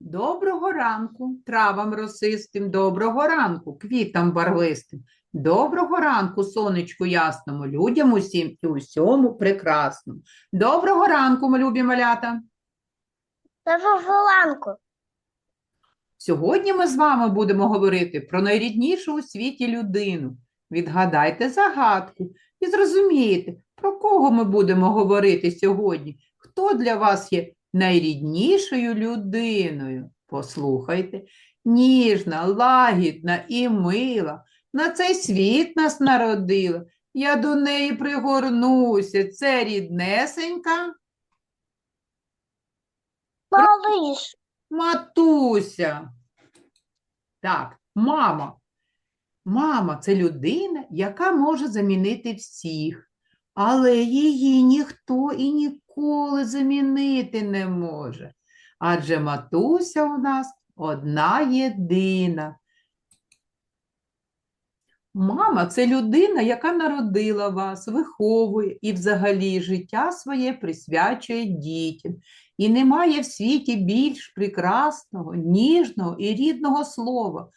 Доброго ранку, травам росистим, доброго ранку, квітам барвистим. Доброго ранку, сонечку ясному, людям усім і усьому прекрасному. Доброго ранку, ми любі малята. Доброго ранку. Сьогодні ми з вами будемо говорити про найріднішу у світі людину. Відгадайте загадку і зрозумієте, про кого ми будемо говорити сьогодні. Хто для вас є найріднішою людиною? Послухайте, ніжна, лагідна і мила. На цей світ нас народила. Я до неї пригорнуся. Це ріднесенька Малыш. матуся. Так, мама. Мама це людина, яка може замінити всіх, але її ніхто і ніколи замінити не може. Адже матуся у нас одна єдина. Мама це людина, яка народила вас, виховує і взагалі життя своє присвячує дітям. І немає в світі більш прекрасного, ніжного і рідного слова.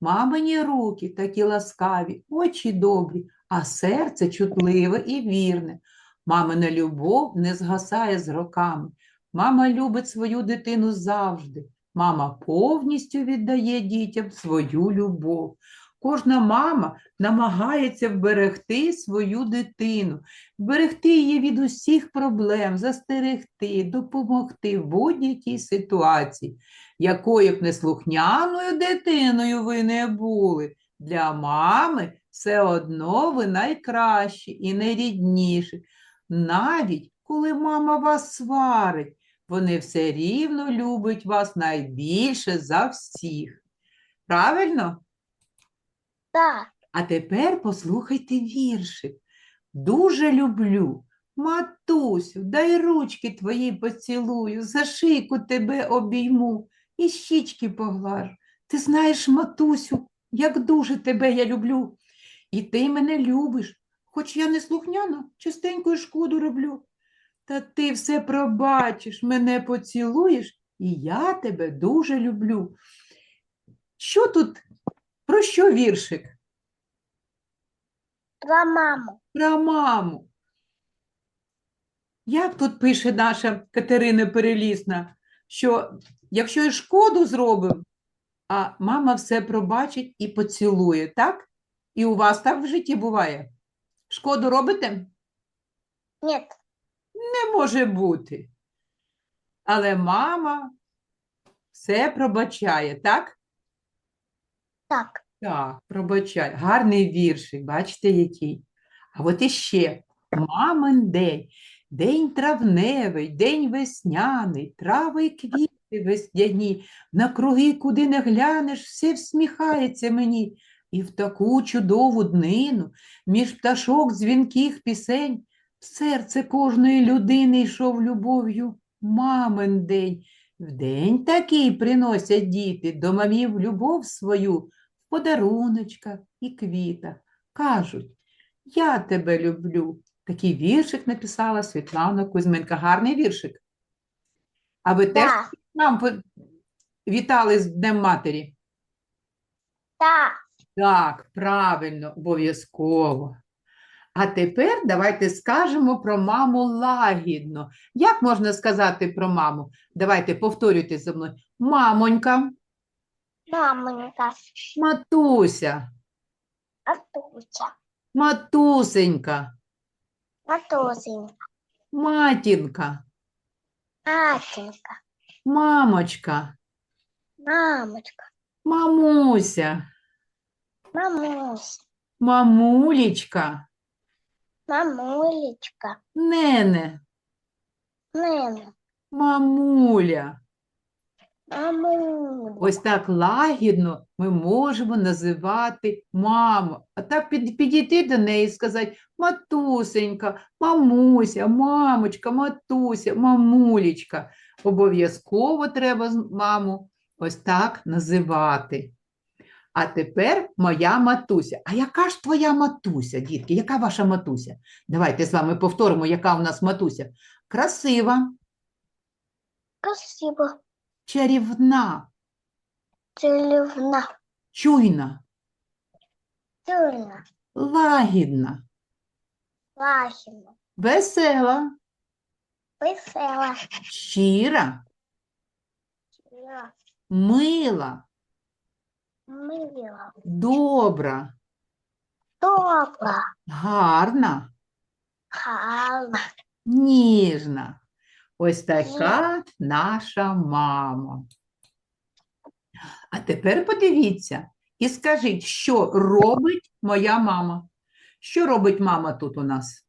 Мамині руки такі ласкаві, очі добрі, а серце чутливе і вірне. Мамина любов не згасає з роками. Мама любить свою дитину завжди. Мама повністю віддає дітям свою любов. Кожна мама намагається вберегти свою дитину, вберегти її від усіх проблем, застерегти, допомогти в будь-якій ситуації. Якою б неслухняною дитиною ви не були, для мами все одно ви найкращі і найрідніші. Навіть коли мама вас сварить, вони все рівно люблять вас найбільше за всіх. Правильно? Так. А тепер послухайте віршик. Дуже люблю. Матусю, дай ручки твої поцілую, за шийку тебе обійму і щічки поглажу. Ти знаєш, матусю, як дуже тебе я люблю. І ти мене любиш, хоч я не слухняно, частенько шкоду роблю. Та ти все пробачиш, мене поцілуєш, і я тебе дуже люблю. Що тут? Про що віршик? Про маму. Про маму. Як тут пише наша Катерина Перелісна, що якщо і шкоду зробимо, а мама все пробачить і поцілує, так? І у вас так в житті буває? Шкоду робите? Нет. Не може бути. Але мама все пробачає, так? Так. Так, пробачай. Гарний віршик, бачите, який. А от іще мамин день, день травневий, день весняний, трави й квіти весняні, на круги, куди не глянеш, все всміхається мені. І в таку чудову днину, між пташок дзвінких пісень, в серце кожної людини йшов любов'ю мамин день. В день такий приносять діти до мамів любов свою в подаруночках і квітах. Кажуть, я тебе люблю. Такий віршик написала Світлана Кузьменка. Гарний віршик. А ви теж нам вітали з Днем Матері? Так. Так, правильно, обов'язково. А тепер давайте скажемо про маму лагідно. Як можна сказати про маму? Давайте повторюйте за мною. Мамонька, Мамонька. матуся, Матуся. матусенька, Матусенька. матінка, Матінка. мамочка, Мамочка. мамуся, Мамусь. мамулечка, Мамулечка. нене, Нина. мамуля. Мамуля. Ось так лагідно ми можемо називати маму. А так під, підійти до неї і сказати матусенька, мамуся, мамочка, матуся, мамулечка. Обов'язково треба з- маму ось так називати. А тепер моя матуся. А яка ж твоя матуся, дітки? Яка ваша матуся? Давайте з вами повторимо, яка у нас матуся. Красива, Красиво. чарівна, Целевна. чуйна, Тюрна. лагідна, Лахина. весела, Весела. щира, мила, Мила. добра, Добра. гарна, Хала. ніжна. Ось така наша мама. А тепер подивіться і скажіть, що робить моя мама? Що робить мама тут у нас?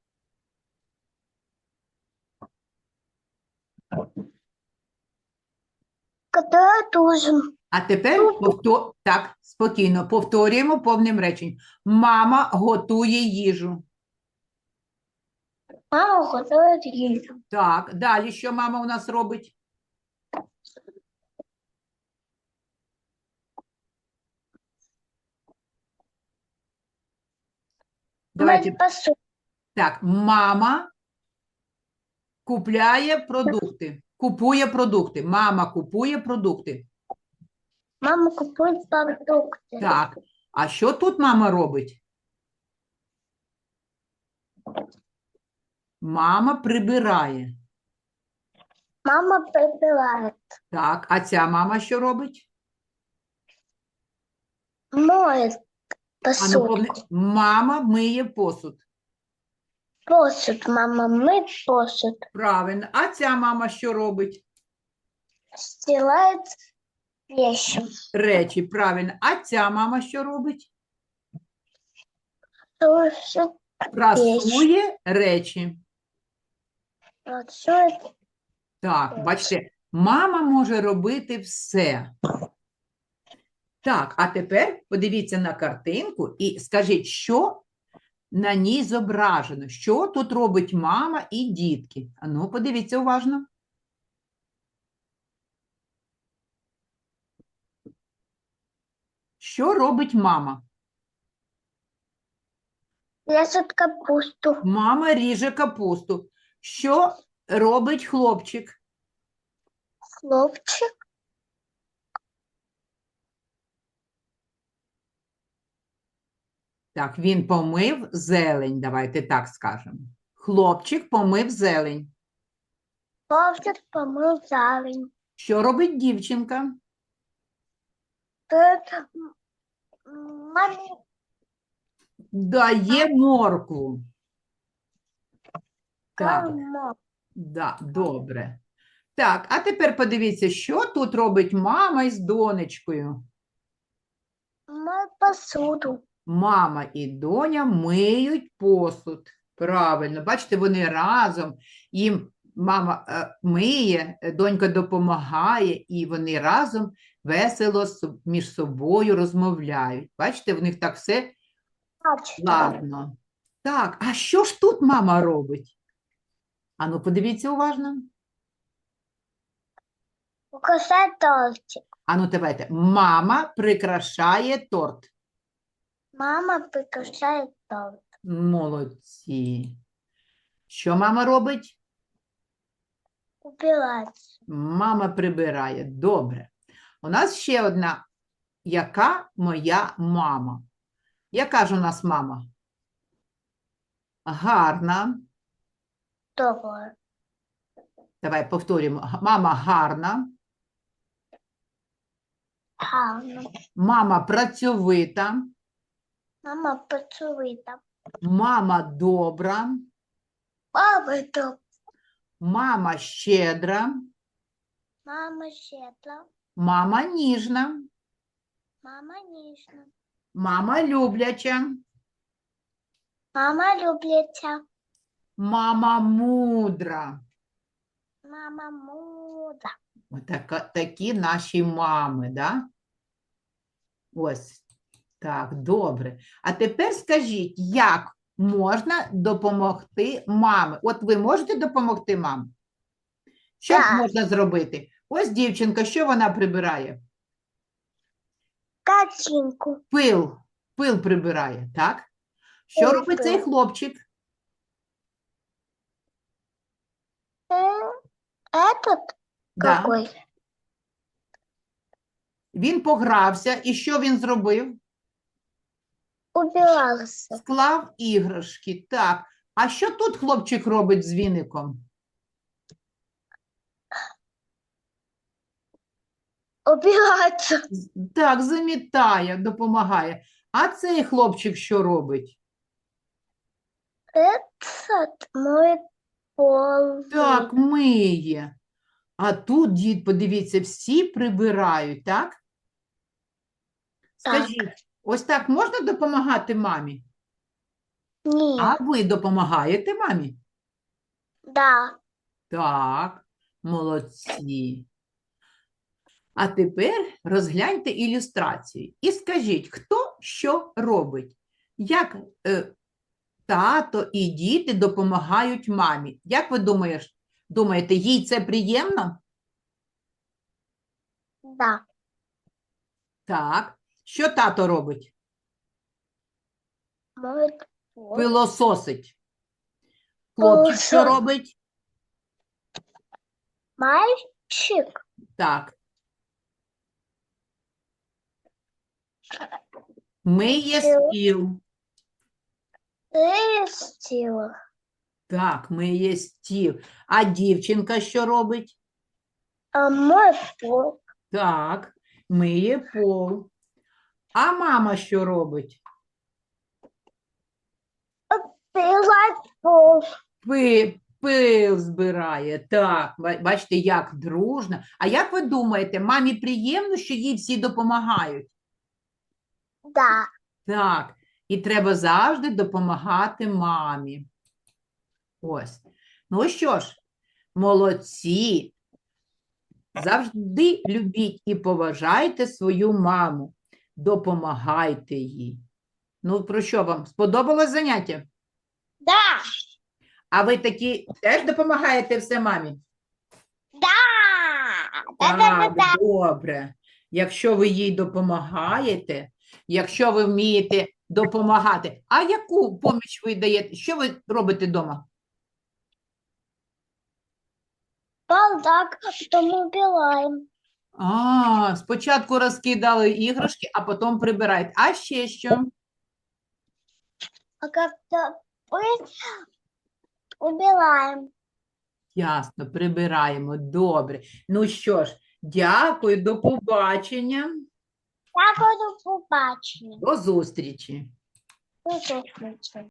Которая ужин. А тепер повто... так, спокійно, повторюємо повним реченням. Мама готує їжу. Мама готовит еду. Так, далі що мама у нас робить? Давайте Так, мама купляє продукти. Купує продукти. Мама купує продукти. Мама купует продукты. Так. А що тут мама робить? Мама прибирає. Мама прибирает. Так, а ця мама що робить? А ну, повне- Мама миє посуд. Посуд. Мама мыть посуд. Правильно. А ця мама що робить? Стирает вещи. Речі, правильно. А ця мама що робить? Прасує речі. Так. бачите, мама може робити все. Так, а тепер подивіться на картинку і скажіть, що на ній зображено, що тут робить мама і дітки. Ану, подивіться уважно. Що робить мама? Режет капусту. Мама ріже капусту. Що робить хлопчик? Хлопчик. Так, він помив зелень, давайте так скажемо. Хлопчик помив зелень. Хлопчик помив зелень. Що робить дівчинка? Тут мамі Дає моркву. Так, кому. да, добре. Так, а тепер подивіться, що тут робить мама із донечкою. Мой посуду. Мама і доня миють посуд. Правильно, бачите, вони разом, їм мама е, миє, е, донька допомагає, і вони разом весело між собою розмовляють. Бачите, в них так все ладно. Так, а що ж тут мама робить? Ану, подивіться уважно. Украшає тортик. Ану, давайте. Мама прикрашає торт. Мама прикрашає торт. Молодці. Що мама робить? Убирається. Мама прибирає. Добре. У нас ще одна. Яка моя мама? Яка ж у нас мама? Гарна. Добре. Давай повторюємо. Г- Мама гарна. Гарно. Мама працьовита. Мама працює. Мама добра. Мама добре. Мама щедра. Мама щедра. Мама ніжна. Мама ніжна. Мама любляча. Мама любляться. Мама мудра. Мама мудра. Отака, такі наші мами, да? Ось. Так, добре. А тепер скажіть, як можна допомогти мамі? От ви можете допомогти мамі? Що Так. можна зробити? Ось дівчинка, що вона прибирає? Картинку. Пил. Пил прибирає, так? Що Пил, робить цей хлопчик? Э, Этот Да. какой? Він погрався, і що він зробив? Убирался. Склав іграшки. Так. А що тут хлопчик робить з віником? Убираться. Так, замітає, допомагає. А цей хлопчик що робить? Этот мой пол. Так, миє. А тут, дід, подивіться, всі прибирають, так? Так. Скажіть, ось так можна допомагати мамі? Ні. А ви допомагаєте мамі? Да. Так, молодці. А тепер розгляньте ілюстрацію і скажіть, хто що робить? Як е, тато і діти допомагають мамі? Як ви думаєш, думаєте, їй це приємно? Да. Так. Що тато робить? Пилососить. Хлопчик що робить? Мальчик. Так. Миє стіл. Листил. Так, миє стіл. А дівчинка що робить? А мой пол. Так, миє пол. А мама що робить? Пи, пил збирає. Так, ба- бачите, як дружно. А як ви думаєте, мамі приємно, що їй всі допомагають? Да. Так, і треба завжди допомагати мамі. Ось. Ну що ж, молодці. Завжди любіть і поважайте свою маму. Допомагайте їй. Ну, про що вам? Сподобалось заняття? Да. А ви такі теж допомагаєте все мамі? Да. Да, да, да, Так, да. добре. Якщо ви їй допомагаєте, якщо ви вмієте допомагати, а яку поміч ви даєте? Що ви робите вдома? Потом убираем. А, спочатку розкидали іграшки, а потім прибирають. А ще що? А как-то убираем. Ясно, прибираємо. Добре. Ну що ж, дякую, до побачення, Так, до побачення. до зустрічі. До зустрічі.